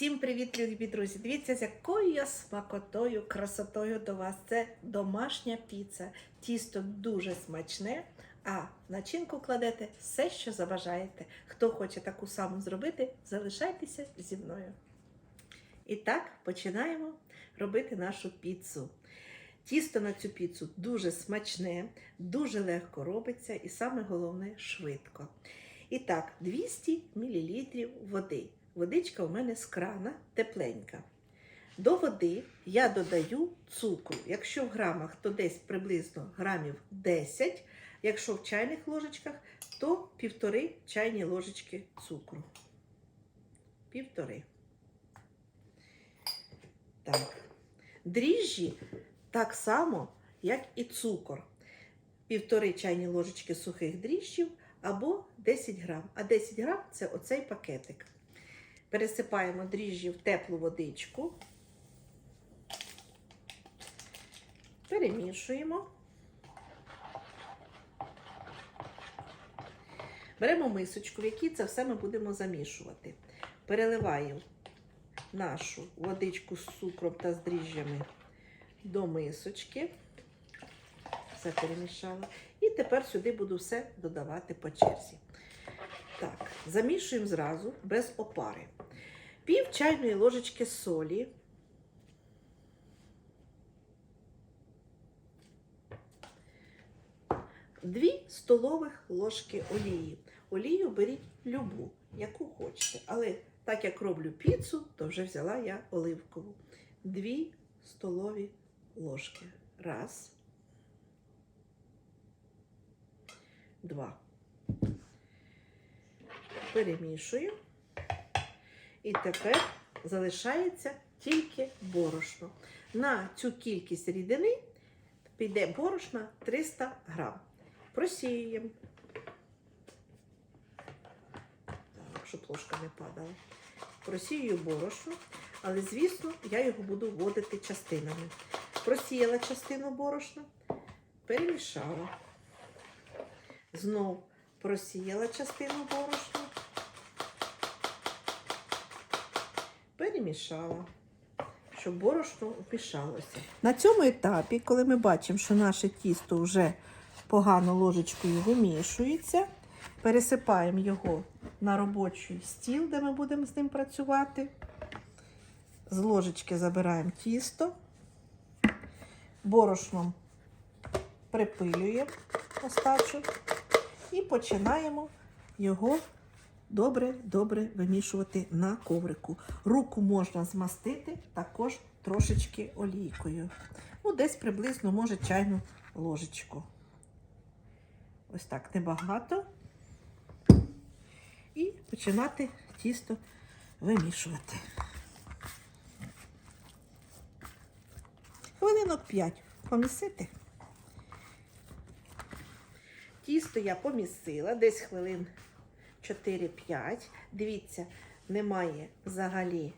Всім привіт, любі друзі! Дивіться, з якою я смакотою, красотою до вас. Це домашня піца. Тісто дуже смачне, а в начинку кладете все, що забажаєте. Хто хоче таку саму зробити, залишайтеся зі мною. І так, починаємо робити нашу піцу. Тісто на цю піцу дуже смачне, дуже легко робиться і саме головне швидко. І так, 200 мл води. Водичка у мене з крана тепленька. До води я додаю цукру. Якщо в грамах, то десь приблизно грамів 10, якщо в чайних ложечках, то півтори чайні ложечки цукру. Півтори. Так. Дріжджі так само, як і цукор. Півтори чайні ложечки сухих дріжджів або 10 грам. А 10 грам це оцей пакетик. Пересипаємо дріжджі в теплу водичку, перемішуємо. Беремо мисочку, в якій це все ми будемо замішувати. Переливаємо нашу водичку з цукром та з дріжджами до мисочки. Все перемішала. І тепер сюди буду все додавати по черзі. Так, замішуємо зразу без опари. Пів чайної ложечки солі. Дві столових ложки олії. Олію беріть любу, яку хочете. Але так як роблю піцу, то вже взяла я оливкову. Дві столові ложки. Раз. Два перемішую. І тепер залишається тільки борошно. На цю кількість рідини піде борошна 300 грам. Просіюємо. Так, щоб ложка не падала. Просію борошно, але, звісно, я його буду вводити частинами. Просіяла частину борошна, перемішала. Знов просіяла частину борошна, перемішала, щоб борошно вмішалося. На цьому етапі, коли ми бачимо, що наше тісто вже погано ложечкою вимішується, пересипаємо його на робочий стіл, де ми будемо з ним працювати. З ложечки забираємо тісто, борошном припилюємо остачу і починаємо його добре-добре вимішувати на коврику. Руку можна змастити також трошечки олійкою. Ну, десь приблизно, може, чайну ложечку. Ось так небагато. І починати тісто вимішувати. Хвилинок 5 помісити. Тісто я помісила десь хвилин 4-5. Дивіться, немає взагалі,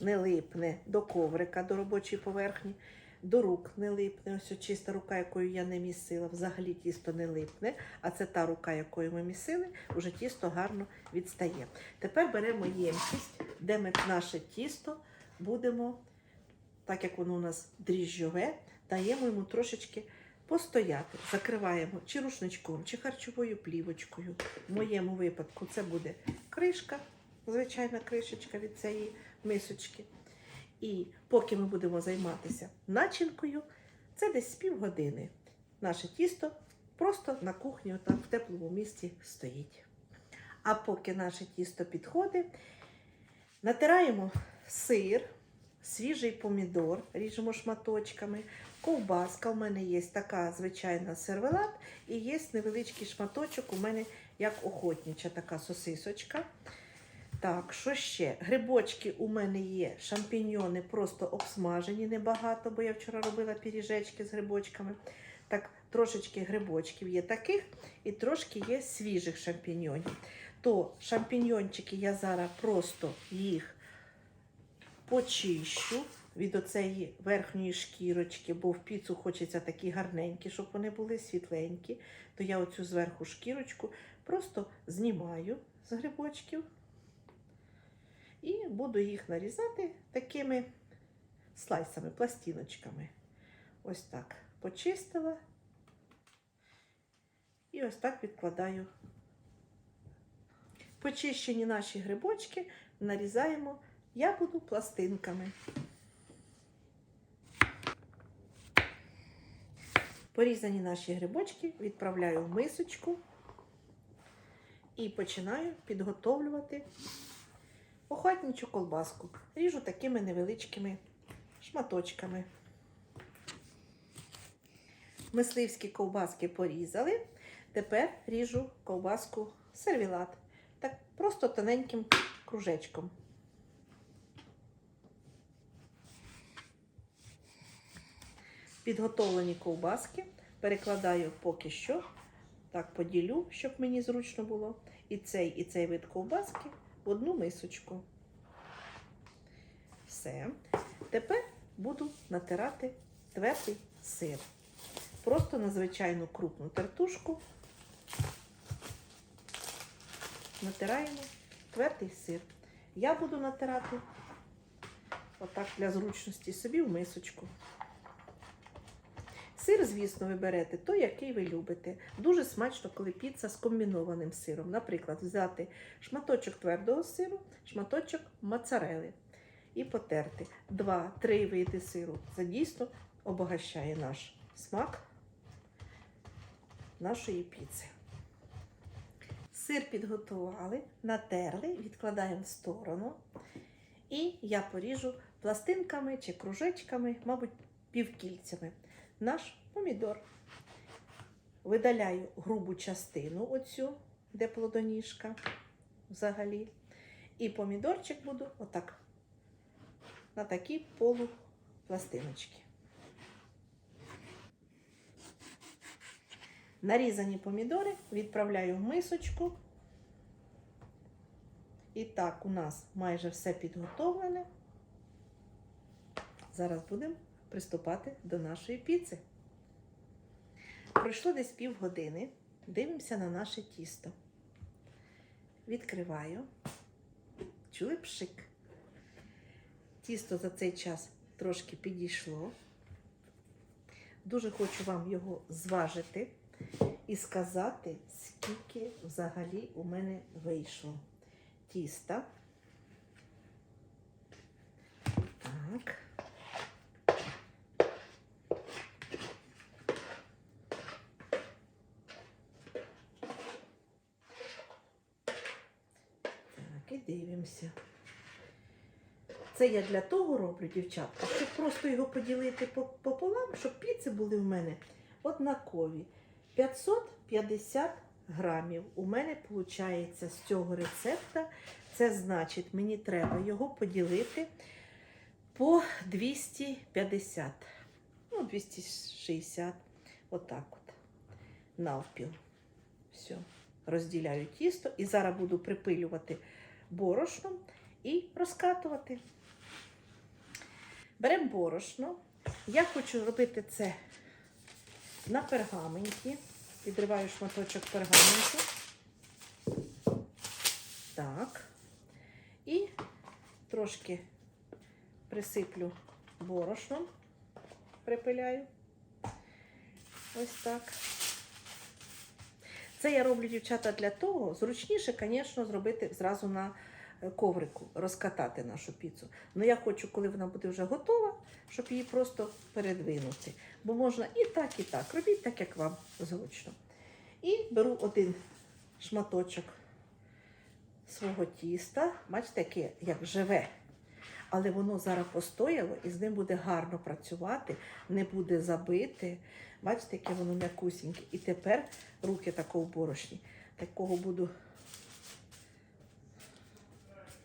не липне до коврика, до робочої поверхні, до рук не липне. Ось чиста рука, якою я не місила, взагалі тісто не липне. А це та рука, якою ми місили, вже тісто гарно відстає. Тепер беремо ємкість, де ми наше тісто будемо, так як воно у нас дріжджове, даємо йому трошечки постояти. Закриваємо чи рушничком, чи харчовою плівочкою. В моєму випадку це буде кришка, звичайна кришечка від цієї мисочки. І поки ми будемо займатися начинкою, це десь півгодини. Наше тісто просто на кухні, там в теплому місці стоїть. А поки наше тісто підходить, натираємо сир, свіжий помідор, ріжемо шматочками, ковбаска. У мене є така звичайна сервелат, і є невеличкий шматочок у мене як охотнича така сосисочка. Так, що ще? Грибочки у мене є, шампіньйони просто обсмажені небагато, бо я вчора робила пиріжечки з грибочками. Так, трошечки грибочків є таких, і трошки є свіжих шампіньйонів. То шампіньйончики я зараз просто їх почищу від оцеї верхньої шкірочки, бо в піцу хочеться такі гарненькі, щоб вони були світленькі. То я оцю зверху шкірочку просто знімаю з грибочків. І буду їх нарізати такими слайсами, пластиночками. Ось так почистила. І ось так відкладаю. Почищені наші грибочки нарізаємо. Я буду пластинками. Порізані наші грибочки відправляю в мисочку і починаю підготовлювати охотничу колбаску. Ріжу такими невеличкими шматочками. Мисливські ковбаски порізали. Тепер ріжу ковбаску сервілат. Так просто тоненьким кружечком. Підготовлені ковбаски перекладаю поки що. Так, поділю, щоб мені зручно було. І цей, і цей вид ковбаски в одну мисочку. Все. Тепер буду натирати твердий сир. Просто на звичайну крупну тертушку натираємо твердий сир. Я буду натирати отак для зручності собі в мисочку. Сир, звісно, ви берете той, який ви любите. Дуже смачно, коли піца з комбінованим сиром. Наприклад, взяти шматочок твердого сиру, шматочок моцарели і потерти. Два-три види сиру. Це дійсно обогащає наш смак нашої піци. Сир підготували, натерли, відкладаємо в сторону. І я поріжу пластинками чи кружечками, мабуть, півкільцями. Наш помідор. Видаляю грубу частину, оцю, де плодоніжка взагалі. І помідорчик буду отак на такі полупластиночки. Нарізані помідори відправляю в мисочку. І так, у нас майже все підготовлене. Зараз будемо приступати до нашої піци. Пройшло десь півгодини. Дивимося на наше тісто. Відкриваю. Чули пшик. Тісто за цей час трошки підійшло. Дуже хочу вам його зважити і сказати, скільки взагалі у мене вийшло тіста. Так. Так, і дивимося. Це я для того роблю, дівчатка, щоб просто його поділити пополам, щоб піци були в мене однакові. 550 грамів у мене виходить з цього рецепта. Це значить, мені треба його поділити по 250. Ну, 260. Отак от. Навпіл. Все. Розділяю тісто і зараз буду припилювати борошном і розкатувати. Беремо борошно. Я хочу робити це на пергаменті. Відриваю шматочок пергаменту. Так. І трошки присиплю борошном, припиляю. Ось так. Це я роблю, дівчата, для того. Зручніше, звісно, зробити зразу на е, коврику, розкатати нашу піцу. Але я хочу, коли вона буде вже готова, щоб її просто передвинути. Бо можна і так, і так. Робіть так, як вам зручно. І беру один шматочок свого тіста. Бачите, яке як живе. Але воно зараз постояло і з ним буде гарно працювати, не буде забити. Бачите, яке воно м'якусіньке. І тепер руки такого борошні. Такого буду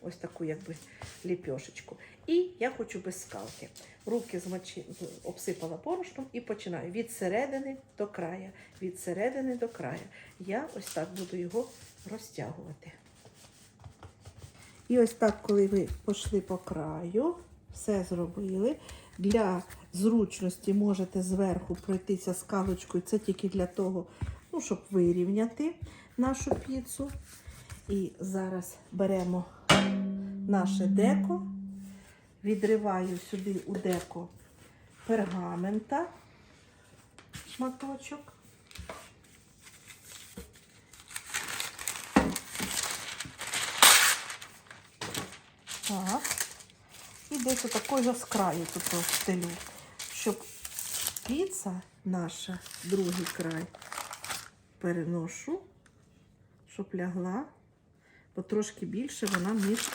ось таку якби ліпьошечку. І я хочу без скалки. Руки змочи, обсипала борошном і починаю від середини до края. Від середини до края. Я ось так буду його розтягувати. І ось так, коли ви пішли по краю, все зробили. Для зручності можете зверху пройтися скалочкою. Це тільки для того, ну, щоб вирівняти нашу піцу. І зараз беремо наше деко. Відриваю сюди у деко пергамента шматочок. Так. Десь з краю тут стелю, щоб піца наша, другий край, переношу, щоб лягла, бо трошки більше вона, ніж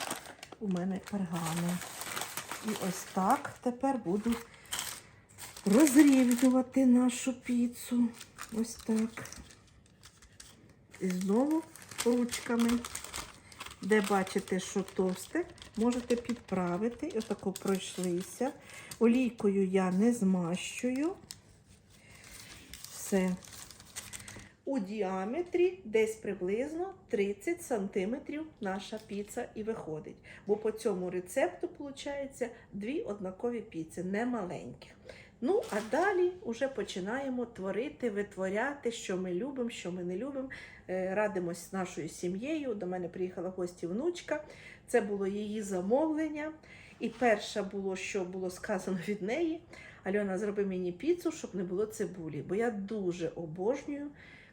у мене пергамент. І ось так тепер буду розрівнювати нашу піцу. Ось так. І знову ручками. Де бачите, що товсте, можете підправити. І Отако пройшлися. Олійкою я не змащую. Все. У діаметрі десь приблизно 30 см наша піца і виходить. Бо по цьому рецепту виходить дві однакові піци, не маленьких. Ну, а далі вже починаємо творити, витворяти, що ми любимо, що ми не любимо. Е, Радимось з нашою сім'єю. До мене приїхала гості внучка. Це було її замовлення. І перше було, що було сказано від неї. Альона, зроби мені піцу, щоб не було цибулі. Бо я дуже обожнюю,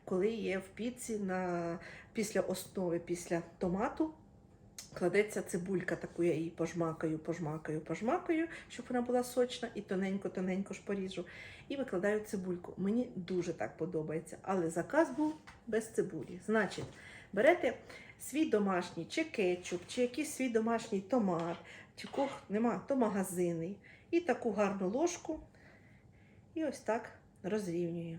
коли є в піці на, після основи, після томату. Кладеться цибулька, таку я її пожмакаю, пожмакаю, пожмакаю, щоб вона була сочна, і тоненько-тоненько ж поріжу. І викладаю цибульку. Мені дуже так подобається. Але заказ був без цибулі. Значить, берете свій домашній чи кетчуп, чи якийсь свій домашній томат, чи кох нема, то магазинний. І таку гарну ложку. І ось так розрівнюю.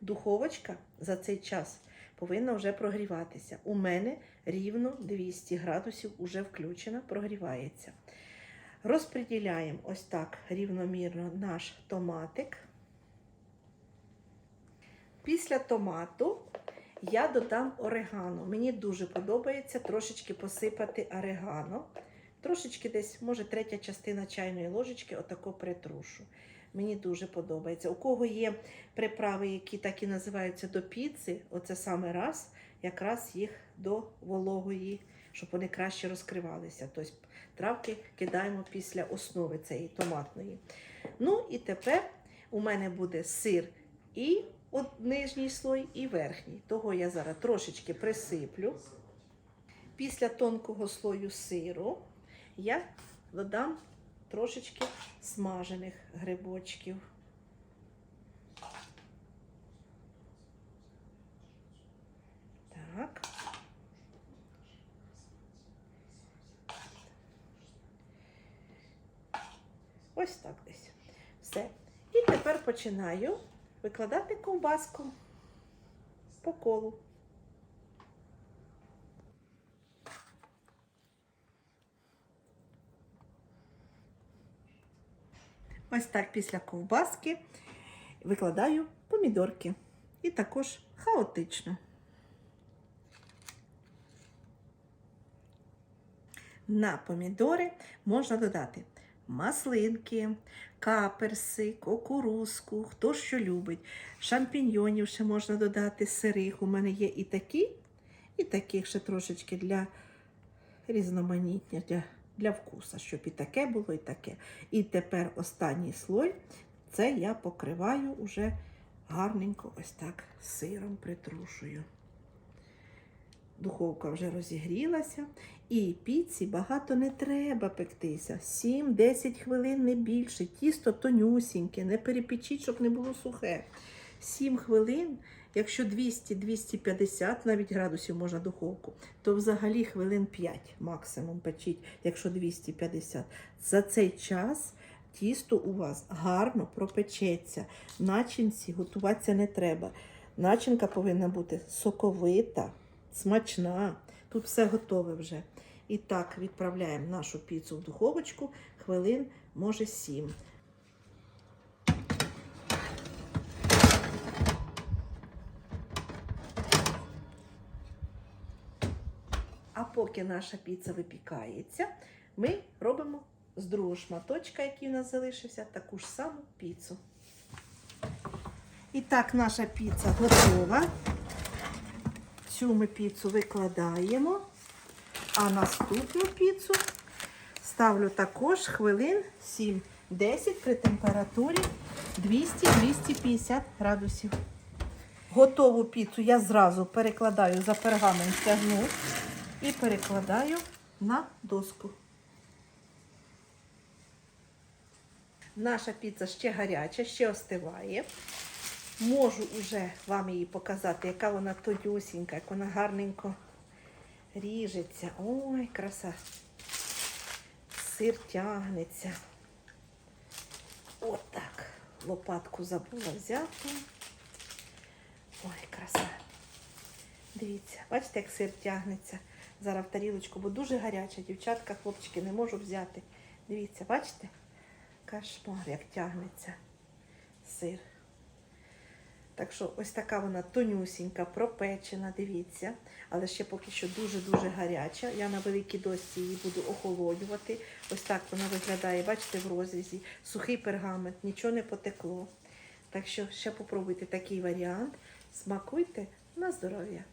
Духовочка за цей час повинна вже прогріватися. У мене рівно 200 градусів уже включена, прогрівається. Розподіляємо ось так рівномірно наш томатик. Після томату я додам орегано. Мені дуже подобається трошечки посипати орегано. Трошечки десь, може, третя частина чайної ложечки, отако притрушу. Мені дуже подобається. У кого є приправи, які так і називаються до піци, оце саме раз, якраз їх до вологої, щоб вони краще розкривалися. Тобто травки кидаємо після основи цієї томатної. Ну і тепер у мене буде сир і нижній слой, і верхній. Того я зараз трошечки присиплю. Після тонкого слою сиру я додам трошечки смажених грибочків. Так. Ось так десь. Все. І тепер починаю викладати ковбаску по колу. Ось так після ковбаски викладаю помідорки. І також хаотично. На помідори можна додати маслинки, каперси, кукурузку, хто що любить. Шампіньйонів ще можна додати сирих. У мене є і такі, і таких ще трошечки для різноманіття, для, для вкуса, щоб і таке було, і таке. І тепер останній слой це я покриваю уже гарненько ось так сиром притрушую. Духовка вже розігрілася, і піці багато не треба пектися. 7-10 хвилин не більше. Тісто тонюсіньке, не перепечіть, щоб не було сухе. 7 хвилин, якщо 200-250 навіть градусів можна духовку, то взагалі хвилин 5 максимум печіть, якщо 250. За цей час тісто у вас гарно пропечеться. Начинці готуватися не треба. Начинка повинна бути соковита, смачна. Тут все готове вже. І так відправляємо нашу піцу в духовочку хвилин, може 7. А поки наша піца випікається, ми робимо з другого шматочка, який у нас залишився, таку ж саму піцу. І так, наша піца готова. Цю ми піцу викладаємо, а наступну піцу ставлю також хвилин 7-10 при температурі 200-250 градусів. Готову піцу я зразу перекладаю за пергамент тягну і перекладаю на доску. Наша піца ще гаряча, ще остиває. Можу вже вам її показати, яка вона тонюсінька, як вона гарненько ріжеться. Ой, краса. Сир тягнеться. Отак. Лопатку забула взяти. Ой, краса. Дивіться, бачите, як сир тягнеться. Зараз в тарілочку, бо дуже гаряча. Дівчатка, хлопчики, не можу взяти. Дивіться, бачите? Кошмар, як тягнеться сир. Так що ось така вона тонюсінька, пропечена, дивіться. Але ще поки що дуже-дуже гаряча. Я на великій досі її буду охолоджувати. Ось так вона виглядає, бачите, в розрізі. Сухий пергамент, нічого не потекло. Так що ще попробуйте такий варіант. Смакуйте на здоров'я.